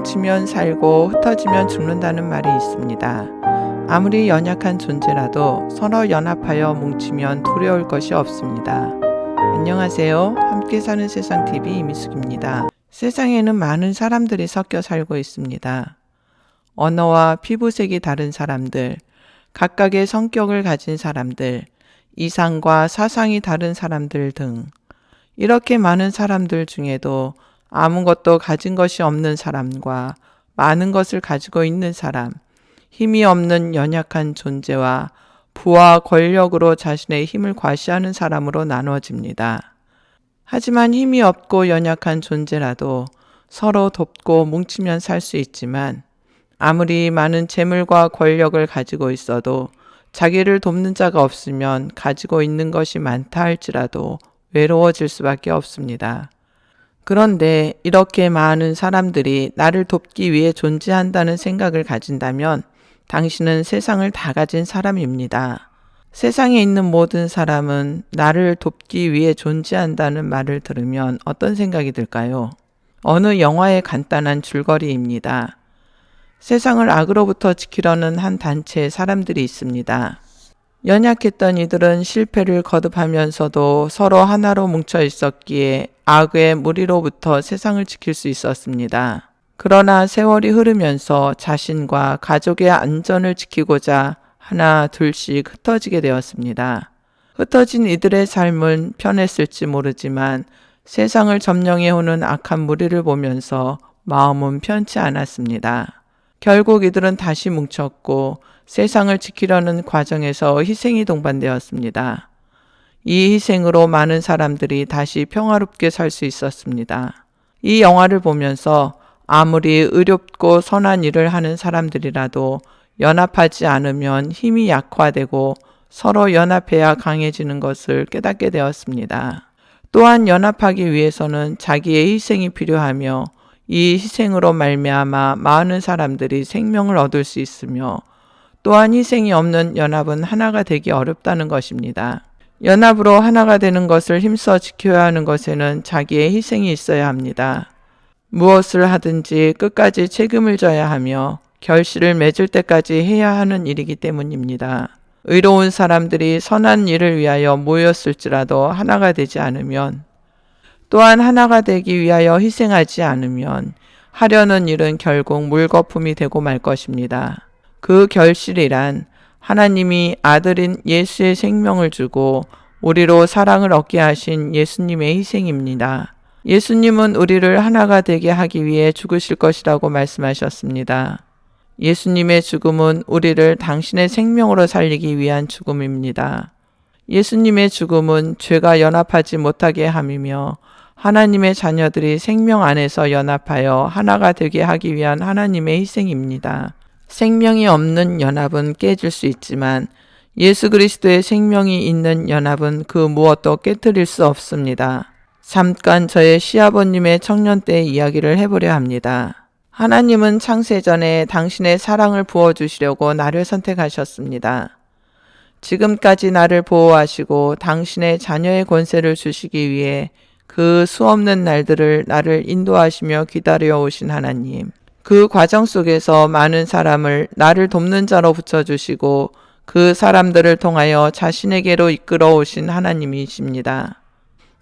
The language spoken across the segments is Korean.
뭉치면 살고 흩어지면 죽는다는 말이 있습니다. 아무리 연약한 존재라도 서로 연합하여 뭉치면 두려울 것이 없습니다. 안녕하세요. 함께 사는 세상 TV 이미숙입니다. 세상에는 많은 사람들이 섞여 살고 있습니다. 언어와 피부색이 다른 사람들, 각각의 성격을 가진 사람들, 이상과 사상이 다른 사람들 등 이렇게 많은 사람들 중에도 아무것도 가진 것이 없는 사람과 많은 것을 가지고 있는 사람, 힘이 없는 연약한 존재와 부와 권력으로 자신의 힘을 과시하는 사람으로 나누어집니다. 하지만 힘이 없고 연약한 존재라도 서로 돕고 뭉치면 살 수 있지만 아무리 많은 재물과 권력을 가지고 있어도 자기를 돕는 자가 없으면 가지고 있는 것이 많다 할지라도 외로워질 수밖에 없습니다. 그런데 이렇게 많은 사람들이 나를 돕기 위해 존재한다는 생각을 가진다면 당신은 세상을 다 가진 사람입니다. 세상에 있는 모든 사람은 나를 돕기 위해 존재한다는 말을 들으면 어떤 생각이 들까요? 어느 영화의 간단한 줄거리입니다. 세상을 악으로부터 지키려는 한 단체의 사람들이 있습니다. 연약했던 이들은 실패를 거듭하면서도 서로 하나로 뭉쳐 있었기에 악의 무리로부터 세상을 지킬 수 있었습니다. 그러나 세월이 흐르면서 자신과 가족의 안전을 지키고자 하나 둘씩 흩어지게 되었습니다. 흩어진 이들의 삶은 편했을지 모르지만 세상을 점령해 오는 악한 무리를 보면서 마음은 편치 않았습니다. 결국 이들은 다시 뭉쳤고 세상을 지키려는 과정에서 희생이 동반되었습니다. 이 희생으로 많은 사람들이 다시 평화롭게 살 수 있었습니다. 이 영화를 보면서 아무리 의롭고 선한 일을 하는 사람들이라도 연합하지 않으면 힘이 약화되고 서로 연합해야 강해지는 것을 깨닫게 되었습니다. 또한 연합하기 위해서는 자기의 희생이 필요하며 이 희생으로 말미암아 많은 사람들이 생명을 얻을 수 있으며 또한 희생이 없는 연합은 하나가 되기 어렵다는 것입니다. 연합으로 하나가 되는 것을 힘써 지켜야 하는 것에는 자기의 희생이 있어야 합니다. 무엇을 하든지 끝까지 책임을 져야 하며 결실을 맺을 때까지 해야 하는 일이기 때문입니다. 의로운 사람들이 선한 일을 위하여 모였을지라도 하나가 되지 않으면 또한 하나가 되기 위하여 희생하지 않으면 하려는 일은 결국 물거품이 되고 말 것입니다. 그 결실이란 하나님이 아들인 예수의 생명을 주고 우리로 사랑을 얻게 하신 예수님의 희생입니다. 예수님은 우리를 하나가 되게 하기 위해 죽으실 것이라고 말씀하셨습니다. 예수님의 죽음은 우리를 당신의 생명으로 살리기 위한 죽음입니다. 예수님의 죽음은 죄가 연합하지 못하게 함이며 하나님의 자녀들이 생명 안에서 연합하여 하나가 되게 하기 위한 하나님의 희생입니다. 생명이 없는 연합은 깨질 수 있지만 예수 그리스도의 생명이 있는 연합은 그 무엇도 깨뜨릴 수 없습니다. 잠깐 저의 시아버님의 청년 때 이야기를 해보려 합니다. 하나님은 창세전에 당신의 사랑을 부어주시려고 나를 선택하셨습니다. 지금까지 나를 보호하시고 당신의 자녀의 권세를 주시기 위해 그 수없는 날들을 나를 인도하시며 기다려 오신 하나님. 그 과정 속에서 많은 사람을 나를 돕는 자로 붙여주시고 그 사람들을 통하여 자신에게로 이끌어 오신 하나님이십니다.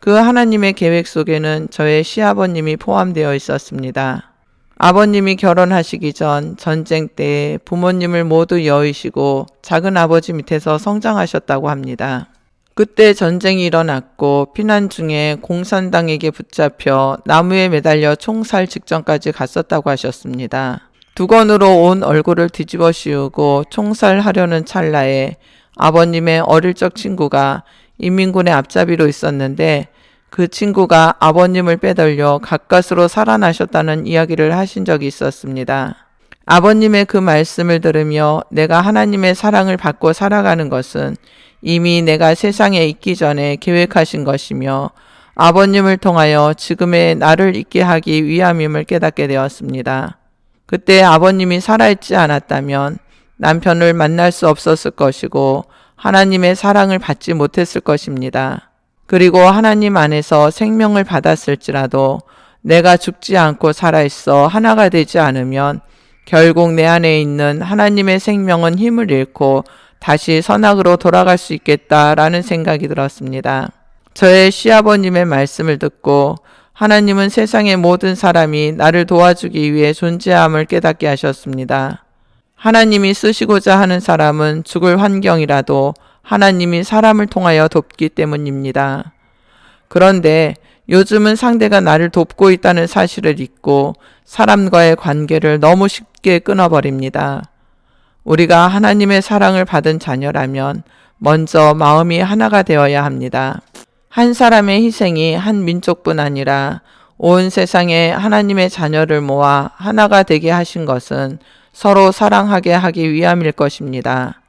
그 하나님의 계획 속에는 저의 시아버님이 포함되어 있었습니다. 아버님이 결혼하시기 전 전쟁 때 부모님을 모두 여의시고 작은 아버지 밑에서 성장하셨다고 합니다. 그때 전쟁이 일어났고 피난 중에 공산당에게 붙잡혀 나무에 매달려 총살 직전까지 갔었다고 하셨습니다. 두건으로 온 얼굴을 뒤집어 씌우고 총살하려는 찰나에 아버님의 어릴 적 친구가 인민군의 앞잡이로 있었는데 그 친구가 아버님을 빼돌려 가까스로 살아나셨다는 이야기를 하신 적이 있었습니다. 아버님의 그 말씀을 들으며 내가 하나님의 사랑을 받고 살아가는 것은 이미 내가 세상에 있기 전에 계획하신 것이며 아버님을 통하여 지금의 나를 있게 하기 위함임을 깨닫게 되었습니다. 그때 아버님이 살아있지 않았다면 남편을 만날 수 없었을 것이고 하나님의 사랑을 받지 못했을 것입니다. 그리고 하나님 안에서 생명을 받았을지라도 내가 죽지 않고 살아있어 하나가 되지 않으면 결국 내 안에 있는 하나님의 생명은 힘을 잃고 다시 선악으로 돌아갈 수 있겠다라는 생각이 들었습니다. 저의 시아버님의 말씀을 듣고 하나님은 세상의 모든 사람이 나를 도와주기 위해 존재함을 깨닫게 하셨습니다. 하나님이 쓰시고자 하는 사람은 죽을 환경이라도 하나님이 사람을 통하여 돕기 때문입니다. 그런데 요즘은 상대가 나를 돕고 있다는 사실을 잊고 사람과의 관계를 너무 쉽게 끊어버립니다. 우리가 하나님의 사랑을 받은 자녀라면 먼저 마음이 하나가 되어야 합니다. 한 사람의 희생이 한 민족뿐 아니라 온 세상에 하나님의 자녀를 모아 하나가 되게 하신 것은 서로 사랑하게 하기 위함일 것입니다.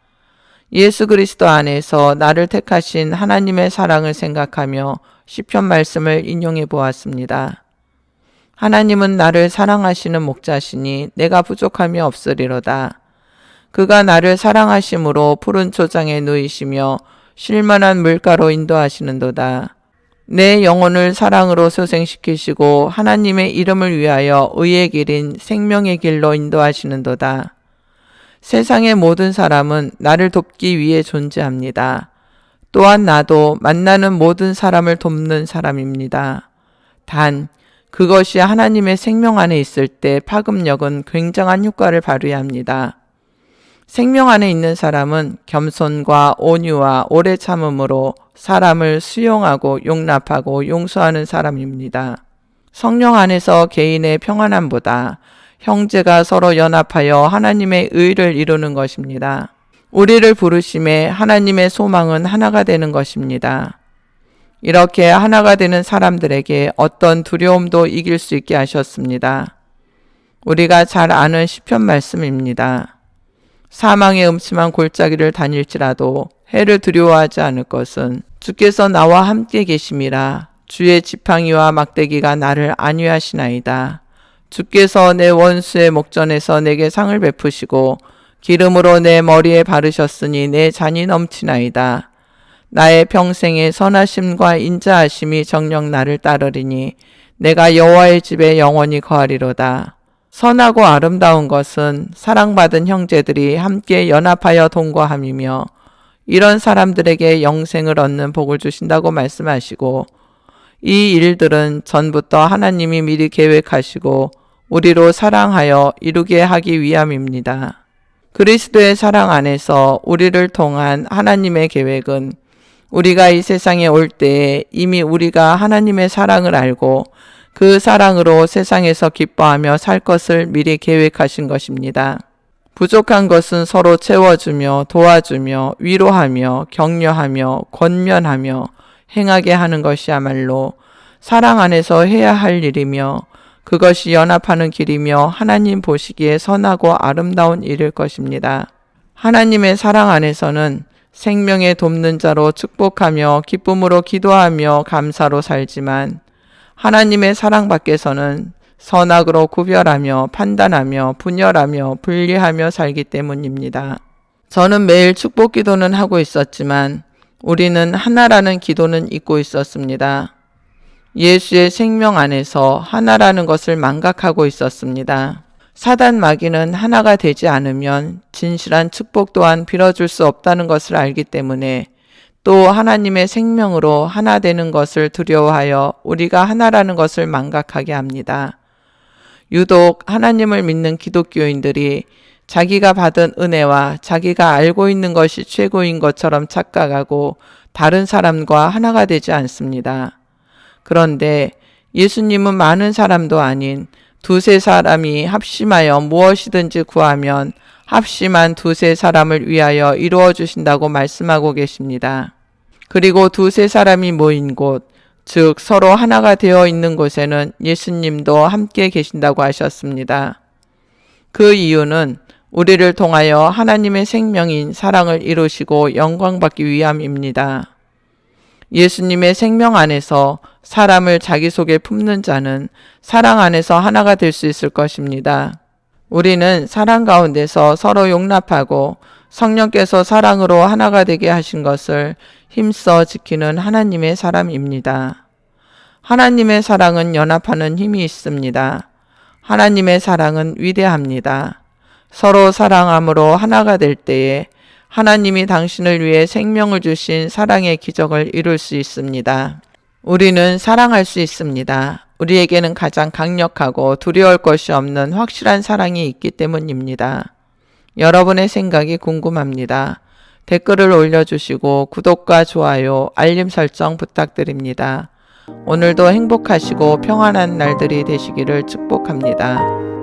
예수 그리스도 안에서 나를 택하신 하나님의 사랑을 생각하며 시편 말씀을 인용해 보았습니다. 하나님은 나를 사랑하시는 목자시니 내가 부족함이 없으리로다. 그가 나를 사랑하심으로 푸른 초장에 누이시며 쉴만한 물가로 인도하시는도다. 내 영혼을 사랑으로 소생시키시고 하나님의 이름을 위하여 의의 길인 생명의 길로 인도하시는도다. 세상의 모든 사람은 나를 돕기 위해 존재합니다. 또한 나도 만나는 모든 사람을 돕는 사람입니다. 단, 그것이 하나님의 생명 안에 있을 때 파급력은 굉장한 효과를 발휘합니다. 생명 안에 있는 사람은 겸손과 온유와 오래 참음으로 사람을 수용하고 용납하고 용서하는 사람입니다. 성령 안에서 개인의 평안함보다 형제가 서로 연합하여 하나님의 의를 이루는 것입니다. 우리를 부르심에 하나님의 소망은 하나가 되는 것입니다. 이렇게 하나가 되는 사람들에게 어떤 두려움도 이길 수 있게 하셨습니다. 우리가 잘 아는 시편 말씀입니다. 사망의 음침한 골짜기를 다닐지라도 해를 두려워하지 않을 것은 주께서 나와 함께 계심이라 주의 지팡이와 막대기가 나를 안위하시나이다. 주께서 내 원수의 목전에서 내게 상을 베푸시고 기름으로 내 머리에 바르셨으니 내 잔이 넘치나이다. 나의 평생의 선하심과 인자하심이 정령 나를 따르리니 내가 여호와의 집에 영원히 거하리로다. 선하고 아름다운 것은 사랑받은 형제들이 함께 연합하여 동거함이며 이런 사람들에게 영생을 얻는 복을 주신다고 말씀하시고 이 일들은 전부터 하나님이 미리 계획하시고 우리로 사랑하여 이루게 하기 위함입니다. 그리스도의 사랑 안에서 우리를 통한 하나님의 계획은 우리가 이 세상에 올 때에 이미 우리가 하나님의 사랑을 알고 그 사랑으로 세상에서 기뻐하며 살 것을 미리 계획하신 것입니다. 부족한 것은 서로 채워주며 도와주며 위로하며 격려하며 권면하며 행하게 하는 것이야말로 사랑 안에서 해야 할 일이며 그것이 연합하는 길이며 하나님 보시기에 선하고 아름다운 일일 것입니다. 하나님의 사랑 안에서는 생명의 돕는 자로 축복하며 기쁨으로 기도하며 감사로 살지만 하나님의 사랑 밖에서는 선악으로 구별하며 판단하며 분열하며 분리하며 살기 때문입니다. 저는 매일 축복 기도는 하고 있었지만 우리는 하나라는 기도는 잊고 있었습니다. 예수의 생명 안에서 하나라는 것을 망각하고 있었습니다. 사단 마귀는 하나가 되지 않으면 진실한 축복 또한 빌어줄 수 없다는 것을 알기 때문에 또 하나님의 생명으로 하나 되는 것을 두려워하여 우리가 하나라는 것을 망각하게 합니다. 유독 하나님을 믿는 기독교인들이 자기가 받은 은혜와 자기가 알고 있는 것이 최고인 것처럼 착각하고 다른 사람과 하나가 되지 않습니다. 그런데 예수님은 많은 사람도 아닌 두세 사람이 합심하여 무엇이든지 구하면 합심한 두세 사람을 위하여 이루어 주신다고 말씀하고 계십니다. 그리고 두세 사람이 모인 곳, 즉 서로 하나가 되어 있는 곳에는 예수님도 함께 계신다고 하셨습니다. 그 이유는 우리를 통하여 하나님의 생명인 사랑을 이루시고 영광받기 위함입니다. 예수님의 생명 안에서 사람을 자기 속에 품는 자는 사랑 안에서 하나가 될 수 있을 것입니다. 우리는 사랑 가운데서 서로 용납하고 성령께서 사랑으로 하나가 되게 하신 것을 힘써 지키는 하나님의 사람입니다. 하나님의 사랑은 연합하는 힘이 있습니다. 하나님의 사랑은 위대합니다. 서로 사랑함으로 하나가 될 때에 하나님이 당신을 위해 생명을 주신 사랑의 기적을 이룰 수 있습니다. 우리는 사랑할 수 있습니다. 우리에게는 가장 강력하고 두려울 것이 없는 확실한 사랑이 있기 때문입니다. 여러분의 생각이 궁금합니다. 댓글을 올려주시고 구독과 좋아요, 알림 설정 부탁드립니다. 오늘도 행복하시고 평안한 날들이 되시기를 축복합니다.